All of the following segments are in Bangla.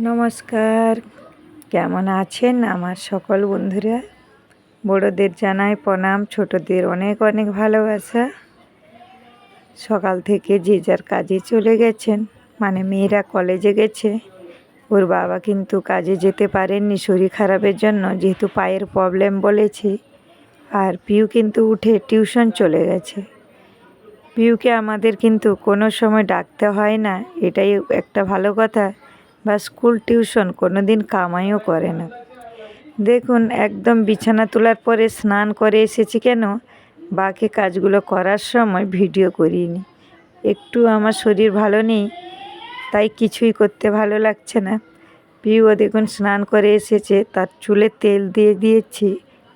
নমস্কার। কেমন আছেন আমার সকল বন্ধুরা? বড়োদের জানাই প্রণাম, ছোটদের অনেক অনেক ভালোবাসা। সকাল থেকে যে যার কাজে চলে গেছেন মানে মেয়েরা কলেজে গেছে, ওর বাবা কিন্তু কাজে যেতে পারেননি শরীর খারাপের জন্য, যেহেতু পায়ের প্রবলেম বলেছি। আর পিউ কিন্তু উঠে টিউশন চলে গেছে। পিউকে আমাদের কিন্তু কোনো সময় ডাকতে হয় না, এটাই একটা ভালো কথা। বা স্কুল টিউশন কোনো দিন কামাইও করে না। দেখুন, একদম বিছানা তোলার পরে স্নান করে এসেছি কেন? বাকি কাজগুলো করার সময় ভিডিও করিনি। একটু আমার শরীর ভালো নেই, তাই কিছুই করতে ভালো লাগছে না। পিউও দেখুন স্নান করে এসেছে, তার চুলে তেল দিয়ে দিয়েছি।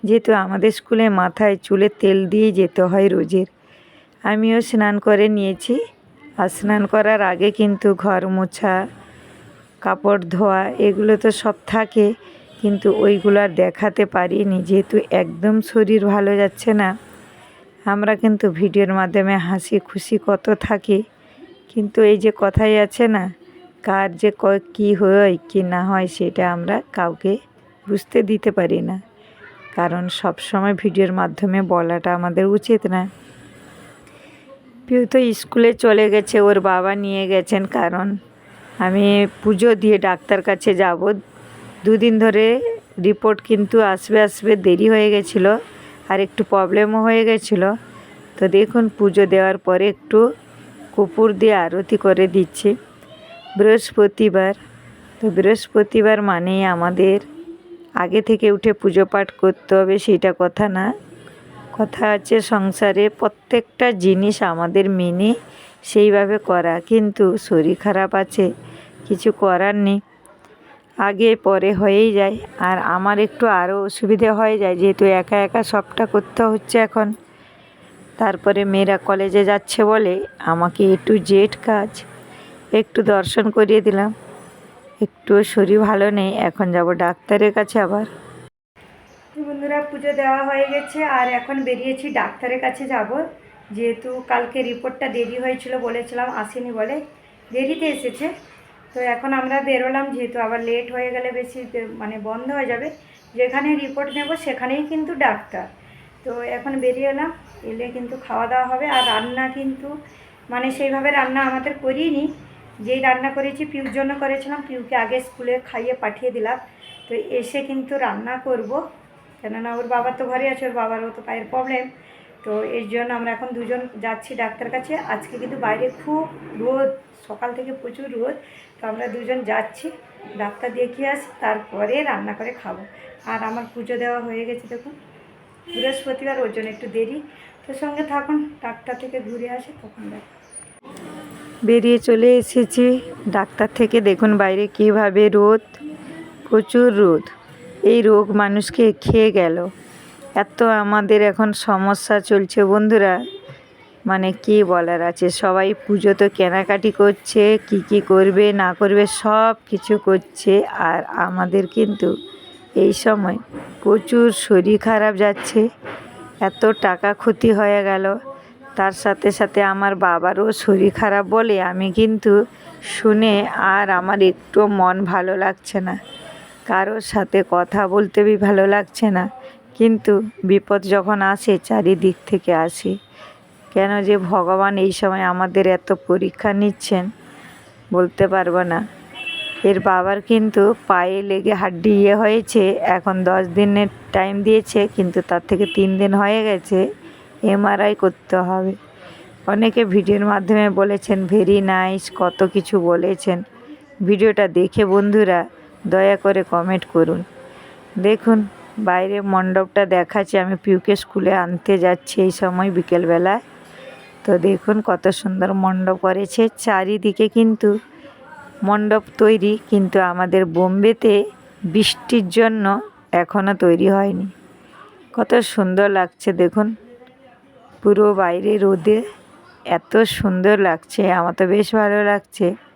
যেহেতু আমাদের স্কুলে মাথায় চুলে তেল দিয়ে যেতে হয় রোজের। আমিও স্নান করে নিয়েছি। আর স্নান করার আগে কিন্তু ঘর মোছা কাপড় ধোয়া, এগুলো তো সব থাকে, কিন্তু ওইগুলো আর দেখাতে পারিনি, যেহেতু একদম শরীর ভালো যাচ্ছে না। আমরা কিন্তু ভিডিওর মাধ্যমে হাসি খুশি কত থাকি, কিন্তু এই যে কথাই আছে না, কার যে ক হয়, কি না হয়, সেটা আমরা কাউকে বুঝতে দিতে পারি না। কারণ সব সময় ভিডিওর মাধ্যমে বলাটা আমাদের উচিত না। পিউ তো স্কুলে চলে গেছে, ওর বাবা নিয়ে গেছেন কারণ আমি পুজো দিয়ে ডাক্তার কাছে যাব। দুদিন ধরে রিপোর্ট কিন্তু আসবে আসবে, দেরি হয়ে গেছিল আর একটু প্রবলেমও হয়ে গেছিল। তো দেখুন, পুজো দেওয়ার পরে একটু কুপুর দিয়ে আরতি করে দিচ্ছি। বৃহস্পতিবার, তো বৃহস্পতিবার মানেই আমাদের আগে থেকে উঠে পুজো পাঠ করতে হবে, সেটা কথা না। কথা আছে সংসারে, প্রত্যেকটা জিনিস আমাদের মেনে সেইভাবে করা। কিন্তু শরীর খারাপ আছে, কিছু করার নেই। আগে পরে হয়েই যায়। আর আমার একটু আরও অসুবিধে হয়ে যায়, যেহেতু একা একা সবটা করতে হচ্ছে এখন। তারপরে মেয়েরা কলেজে যাচ্ছে বলে আমাকে একটু জেট কাজ। একটু দর্শন করিয়ে দিলাম। একটু শরীর ভালো নেই, এখন যাব ডাক্তারের কাছে আবার। বন্ধুরা, পুজো দেওয়া হয়ে গেছে। আর এখন বেরিয়েছি ডাক্তারের কাছে যাব। যেহেতু কালকে রিপোর্টটা দেরি হয়েছিল বলেছিলাম, আসেনি বলে দেরিতে এসেছে। তো এখন আমরা বেরোলাম, যেহেতু আবার লেট হয়ে গেলে বেশি মানে বন্ধ হয়ে যাবে। যেখানে রিপোর্ট নেব সেখানেই কিন্তু ডাক্তার। তো এখন বেরিয়ে এলাম, এলে কিন্তু খাওয়া দাওয়া হবে। আর রান্না কিন্তু মানে সেইভাবে রান্না আমাদের করিনি। যেই রান্না করেছি, পিউর জন্য করেছিলাম। পিউকে আগে স্কুলে খাইয়ে পাঠিয়ে দিলাম। তো এসে কিন্তু রান্না করব। কেননা ওর বাবা তো ঘরে আছে, ওর বাবারও তো পায়ের প্রবলেম তো এর জন্য আমরা এখন দুজন যাচ্ছি ডাক্তার কাছে। আজকে কিন্তু বাইরে খুব রোদ, সকাল থেকে প্রচুর রোদ। তো আমরা দুজন যাচ্ছি, ডাক্তার দেখিয়ে আসি, তারপরে রান্না করে খাব। আর আমার পুজো দেওয়া হয়ে গেছে, দেখুন। বৃহস্পতিবার, ওর জন্য একটু দেরি। তো সঙ্গে থাকুন, ডাক্তার থেকে ঘুরে আসে, তখন দেখ বেরিয়ে চলে এসেছি, ডাক্তার থেকে দেখুন বাইরে কীভাবে রোদ, প্রচুর রোদ। এই রোগ মানুষকে খেয়ে গেল। এত আমাদের এখন সমস্যা চলছে বন্ধুরা। মানে কি বলার আছে? সবাই পুজো তো কেনাকাটি করছে, কি কি করবে, না করবে, সব কিছু করছে। আর আমাদের কিন্তু এই সময় প্রচুর শরীর খারাপ যাচ্ছে। এত টাকা ক্ষতি হয়ে গেল। তার সাথে সাথে আমার বাবারও শরীর খারাপ বলে আমি কিন্তু শুনে আর আমার একটু মন ভালো লাগছে না। কারোর সাথে কথা বলতে বি ভালো লাগছে না। কিন্তু বিপদ যখন আসে, চারিদিক থেকে আসে। কেন যে ভগবান এই সময় আমাদের এত পরীক্ষা নিচ্ছেন, বলতে পারব না। এর বাবার কিন্তু পায়ে লেগে হাড্ডি ইয়ে হয়েছে, এখন দশ দিনের টাইম দিয়েছে, কিন্তু তার থেকে তিন দিন হয়ে গেছে এমআরআই করতে হবে। অনেকে ভিডিওর মাধ্যমে বলেছেন, ভেরি নাইস, কত কিছু বলেছেন। ভিডিওটা দেখে বন্ধুরা দয়া করে কমেন্ট করুন। দেখুন, বাইরে মণ্ডপটা দেখাচ্ছে, আমি পিউকে স্কুলে আনতে যাচ্ছি এই সময় বিকেলবেলায়। তো দেখুন, কত সুন্দর মণ্ডপ করেছে। চারিদিকে কিন্তু মণ্ডপ তৈরি, কিন্তু আমাদের বোম্বেতে বৃষ্টির জন্য এখনও তৈরি হয়নি। কত সুন্দর লাগছে, দেখুন। পুরো বাইরে রোদে এত সুন্দর লাগছে, আমার তো বেশ ভালো লাগছে।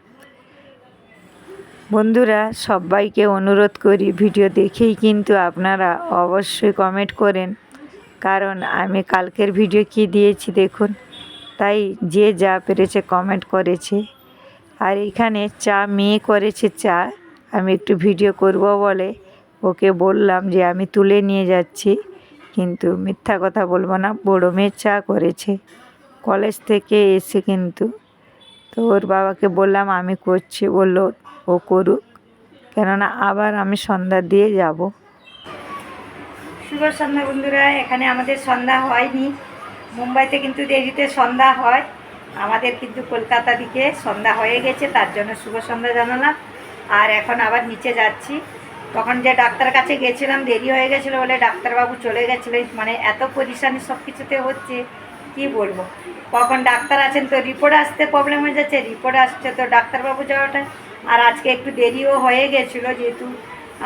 বন্ধুরা, সবাইকে অনুরোধ করি ভিডিও দেখেই কিন্তু আপনারা অবশ্যই কমেন্ট করেন। কারণ আমি কালকের ভিডিও কি দিয়েছি দেখুন। তাই যে যা পেরেছে কমেন্ট করেছে। আর এখানে চা মেয়ে করেছে চা। আমি একটু ভিডিও করব বলে ওকে বললাম যে আমি তুলে নিয়ে যাচ্ছি। কিন্তু মিথ্যা কথা বলব না, বড়ো মেয়ে চা করেছে। কলেজ থেকে এসে কিন্তু তো ওর বাবাকে বললাম, আমি করছি। বলল ও করুক, কেননা আবার আমি সন্ধ্যা দিয়ে যাব। শুভ সন্ধ্যা বন্ধুরা, এখানে আমাদের সন্ধ্যা হয়নি। মুম্বাইতে কিন্তু দেরিতে সন্ধ্যা হয়। আমাদের কিন্তু কলকাতা দিকে সন্ধ্যা হয়ে গেছে, তার জন্য শুভ সন্ধ্যা জানালাম। আর এখন আবার নিচে যাচ্ছি। তখন যে ডাক্তার কাছে গেছিলাম, দেরি হয়ে গেছিল বলে ডাক্তারবাবু চলে গেছিল মানে এত পরিশানি সব কিছুতে হচ্ছে, কি বলব? কখন ডাক্তার আছেন তো, রিপোর্ট আসতে প্রবলেম হয়ে যাচ্ছে, রিপোর্ট আসছে তো ডাক্তারবাবু যাওয়াটা আর আজকে একটু দেরিও হয়ে গেছিল যেহেতু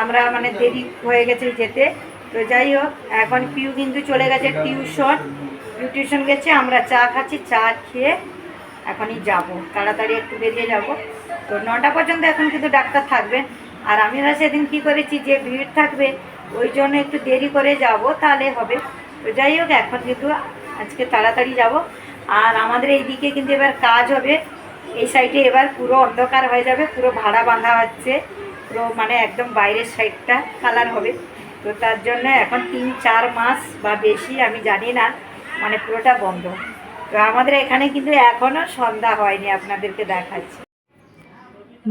আমরা মানে দেরি হয়ে গেছে যেতে। তো যাই হোক, এখন পিউ কিন্তু চলে গেছে টিউশন। টিউশন গেছে, আমরা চা খাচ্ছি, চা খেয়ে এখনই যাব। তাড়াতাড়ি একটু বেরিয়ে যাব। তো নটা পর্যন্ত এখন কিন্তু ডাক্তার থাকবেন আর আমরা সেদিন কি করেছি, যে ভিড় থাকবে, ওই জন্য একটু দেরি করে যাব, তাহলে হবে। তো যাই হোক, এখন কিন্তু আজকে তাড়াতাড়ি যাব। আর আমাদের এইদিকে কিন্তু এবার কাজ হবে। এই সাইডে এবার পুরো অন্ধকার হয়ে যাবে, পুরো ভাড়া বাঁধা হচ্ছে, পুরো মানে একদম বাইরের সাইডটা কালার হবে। তো তার জন্য এখন তিন চার মাস বা বেশি আমি জানি না মানে পুরোটা বন্ধ। তো আমাদের এখানে কিন্তু এখনও সন্ধ্যা হয়নি আপনাদেরকে দেখাচ্ছি।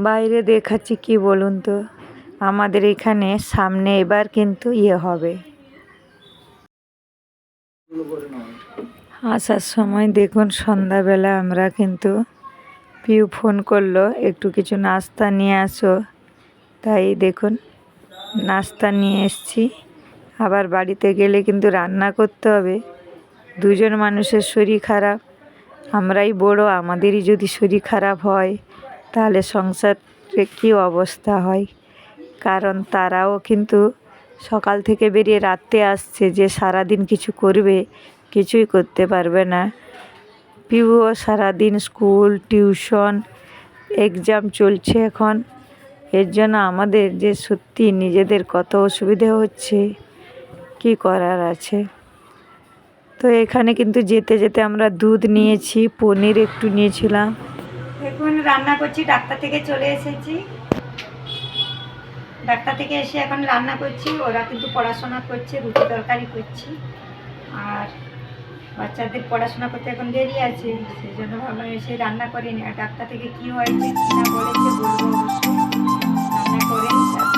বাইরে দেখাচ্ছি কি বলুন তো? আমাদের এখানে সামনে এবার কিন্তু ইয়ে হবে। আসার সময় দেখুন সন্ধ্যাবেলা আমরা কিন্তু পিউ ফোন করল, একটু কিছু নাস্তা নিয়ে আসো। তাই দেখুন, নাস্তা নিয়ে এসছি। আবার বাড়িতে গেলে কিন্তু রান্না করতে হবে। দুজন মানুষের শরীর খারাপ, আমরাই বড়, আমাদেরই যদি শরীর খারাপ হয়, তাহলে সংসারে কী অবস্থা হয়? কারণ তারাও কিন্তু সকাল থেকে বেরিয়ে রাত্রে আসছে যে সারাদিন কিছু করবে, কিছুই করতে পারবে না। পিউও সারাদিন স্কুল, টিউশন, এক্সাম চলছে এখন। এর জন্য আমাদের যে সত্যি নিজেদের কত অসুবিধে হচ্ছে, কি করার আছে? তো এখানে কিন্তু যেতে যেতে আমরা দুধ নিয়েছি, পনির একটু নিয়েছিলাম। এখন রান্না করছি, ডাক্তার থেকে চলে এসেছি। ডাক্তার থেকে এসে এখন রান্না করছি, ওরা কিন্তু পড়াশোনা করছে, রুটি তরকারি করছি। আর বাচ্চাদের পড়াশোনা করতে এখন দেরি আছে সেই জন্য ভাবলাম এসে রান্না করিনি আর ডাক্তার থেকে কী হয়েছে কী না বলেছে, বলব অবশ্যই। রান্না করে তারপর